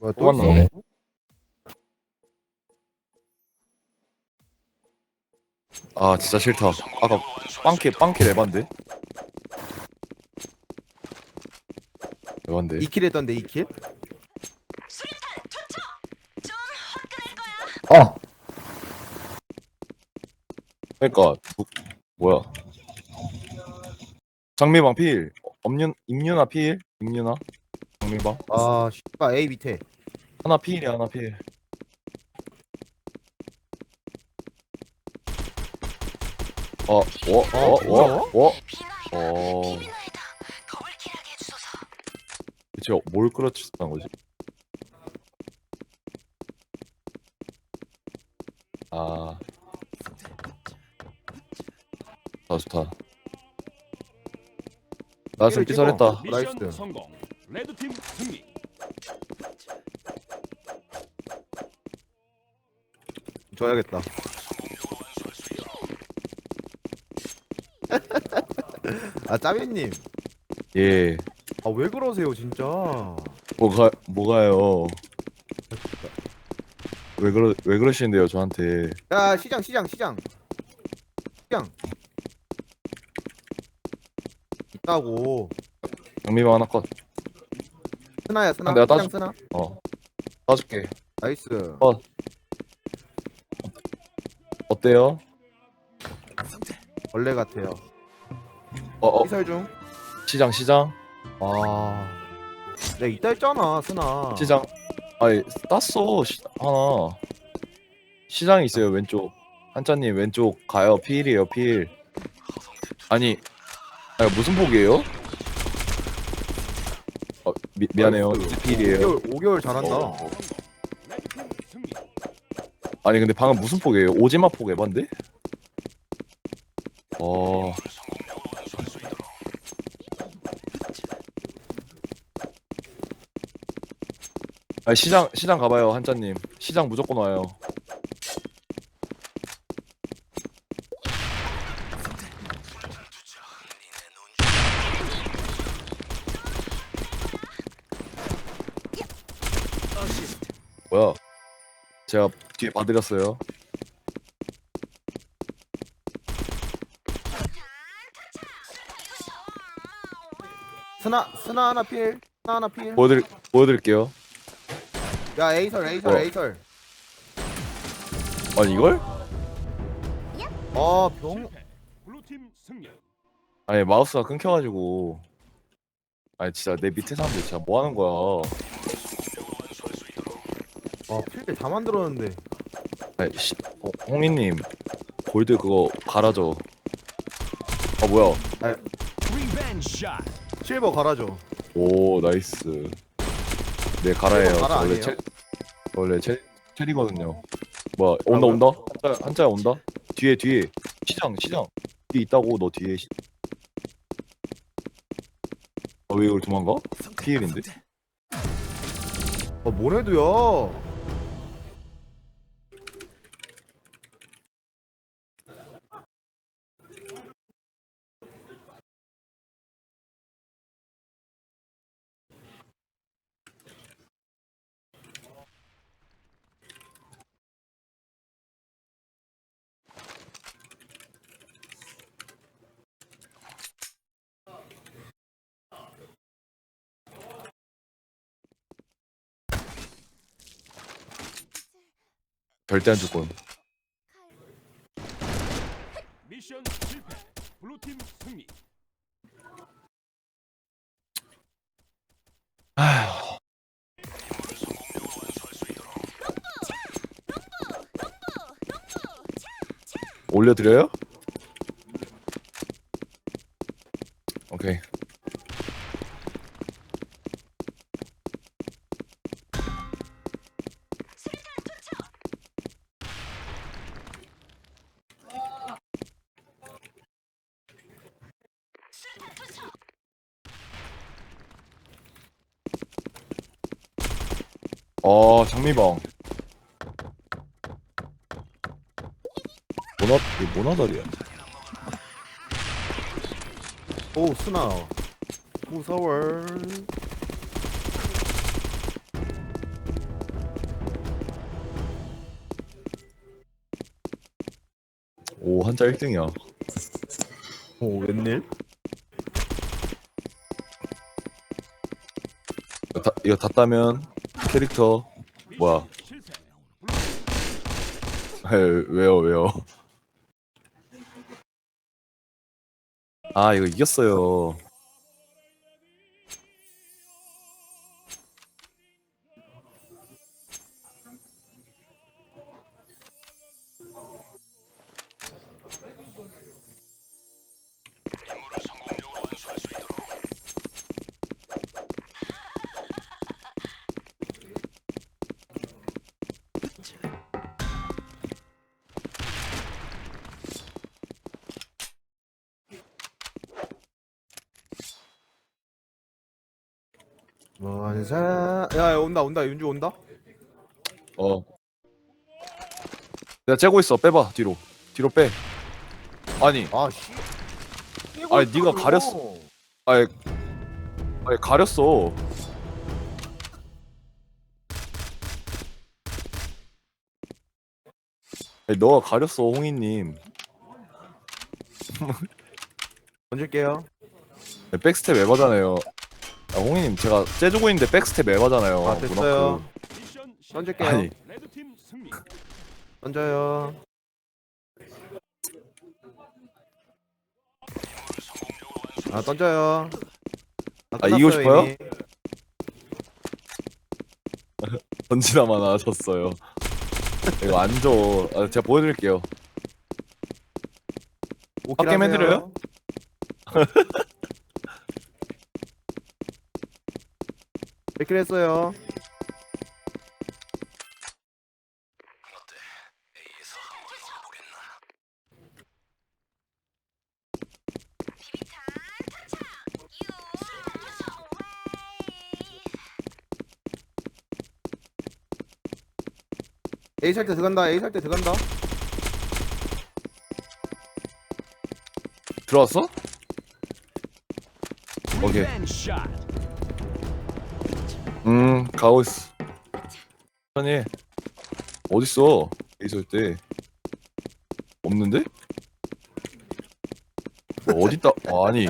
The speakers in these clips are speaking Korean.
뭐야 또 또. 있어? 아 진짜 싫다. 아까 빵킬 빵킬 에반데. 에반데. 2킬 했던데 2킬? 어 그러니까 뭐, 뭐야? 장미방 필. 엄윤 임윤아 필. 임윤아. 장미방. 아 씨발 A 밑에 하나 필이야 하나 필. 어, 어, 어, 어, 어, 어. 대체 뭘 끌어치는 거지? 아, 아 좋다. 나 지금 찍어. 삐설했다. 나이스. 성공. 레드팀 승리. 줘야겠다 아 짜비님 예, 아 왜 그러세요 진짜 뭐가 뭐가요? 왜 그러 왜 그러시는데요 저한테? 야 시장 시장 시장 시장 있다고 장미방 하나 컷. 스나야 스나 아, 내가 시장 따줄- 스나 어, 따줄게. 나이스 어. 어때요? 원래 같아요 어, 어 이설 중 시장 시장 아, 내가 이따 했잖아, 스나. 시장. 아니 땄어 시, 하나. 시장이 있어요 왼쪽. 한자님 왼쪽 가요 필이에요 필. 아니, 아니 무슨 폭이에요? 어 미, 미안해요. 필이에요. 5개월, 5개월 잘한다. 어. 아니 근데 방금 무슨 폭이에요? 오지마 폭 에반데? 어. 아 시장 시장 가봐요 한자님 시장 무조건 와요. 뭐야? 제가 뒤에 봐드렸어요. 스나, 스나 하나 필, 스나 하나 필. 보여드릴 보여드릴게요. 야, 에이설, 에이설, 어. 에이설. 아니 이걸? 아, 병. 실패. 블루팀 승리. 아니 마우스가 끊겨가지고. 아니 진짜 내 밑에 사람들 진짜 뭐 하는 거야? 아, 필다 만들었는데. 아니 씨, 어, 홍이님 골드 그거 갈아줘. 아 뭐야? 샷. 실버 갈아줘. 오 나이스. 네 갈아요. 갈아 저 원래 아니에요? 체 원래 체 체리거든요. 뭐야 온다 뭐라고요? 온다 한자 한자 온다. 뒤에 뒤에 시장 시장 뒤에 있다고 너 뒤에 시. 아왜 이걸 도망가? 피일인데? 아, 뭐래도야. 절대 안줄 거야. 미션 실패. 블루팀 승리. 올려드려요? 어 장미봉. 모나 이거 모나다리야. 오 수나 무서워. 오 한자 1등이야. 오 웬일? 이거 다, 이거 다 따면 캐릭터. 뭐야. 에이, 왜요 왜요? 아 이거 이겼어요 원사 야, 야 온다 온다. 윤주 온다? 어. 내가 째고 있어. 빼봐 뒤로. 뒤로 빼. 아니. 아씨. 아니, 네가 가렸어. 아니 아니 가렸어. 아니, 너가 가렸어 홍이님. 던질게요. 백스텝 에바잖아요 아, 홍이님 제가 째주고 있는데 백스텝 에바잖아요 아 됐어요 실패. 던질게요 아니. 던져요 아 던져요 아, 끝났어요, 이기고 싶어요? 이미. 던지다만 하셨어요 이거 안 줘 아, 제가 보여드릴게요 오킬 게임 하세요. 해드려요? 백킬 했어요. A 살때 들어간다 A 살때 들어간다. 들어왔어? 오케이. 음 가고 있어 아니 어딨어? 있을 때. 없는데? 뭐 어딨다. 어, 아니.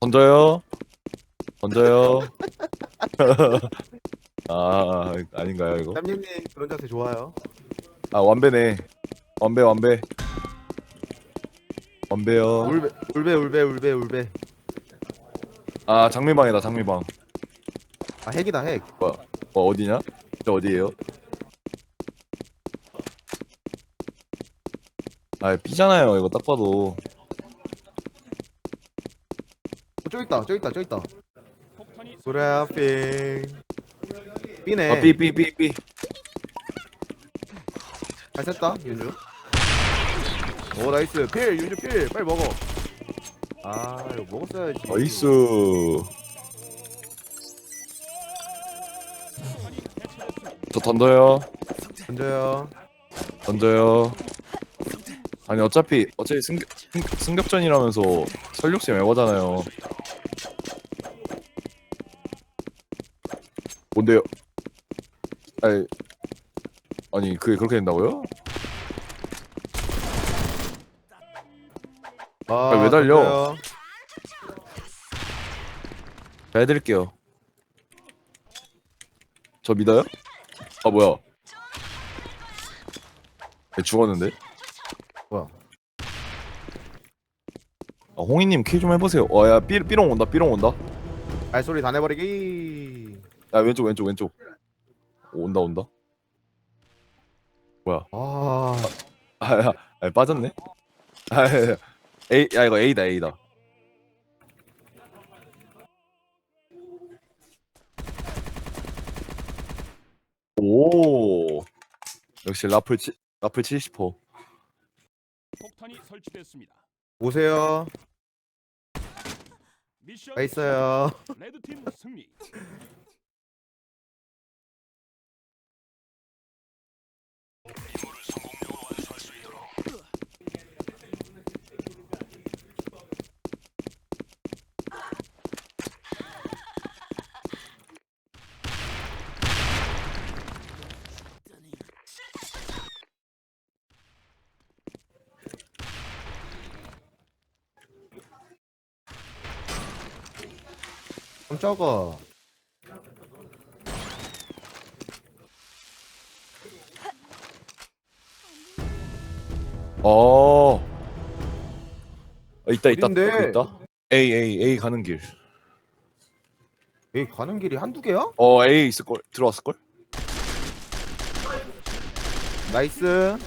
던져요. 던져요. 아 아닌가요 이거? 땀님님 그런 자세 좋아요. 아 완배네. 완배 완배. 완배요. 울베 울베 울베 울베 울베 아 장미방이다 장미방 아 핵이다 핵. 어 어디냐? 저 어디에요? 아 B잖아요. 이거 딱 봐도. 어, 저기 있다 저기 있다 저기 있다. 그래핑. B네. 아 B B B B. 잘 쐈다 윤주. 오 나이스. 필 윤주 필. 빨리 먹어. 아 이거 먹었어야지. 나이스 던져요 던져요 던져요 아니 어차피 어차피 승격, 승, 승격전이라면서 설욕심 애거잖아요 뭔데요? 아니 아니 그게 그렇게 된다고요? 아, 왜 달려? 던져요. 잘 해드릴게요. 저 믿어요? 아 뭐야? 네, 죽었는데? 뭐야? 아, 홍이님 키좀 해보세요. 어야 삐 삐롱 온다 삐롱 온다. 발소리 다 내버리기 야 왼쪽 왼쪽 왼쪽. 오, 온다 온다. 뭐야? 아 아, 야, 아 빠졌네. 아, 야, 야. A 야 이거 A다 A다. 오 역시 라플 치, 라플 70%. 폭탄이 설치됐습니다. 오세요 미션 가 있어요 레드팀 승리. 깜짝아 어. 어, 있다 있다 어딘데? 거기 있다. A A A 가는 길. 여기 가는 길이 한두 개야? 어 A 있을 걸 들어왔을 걸? 나이스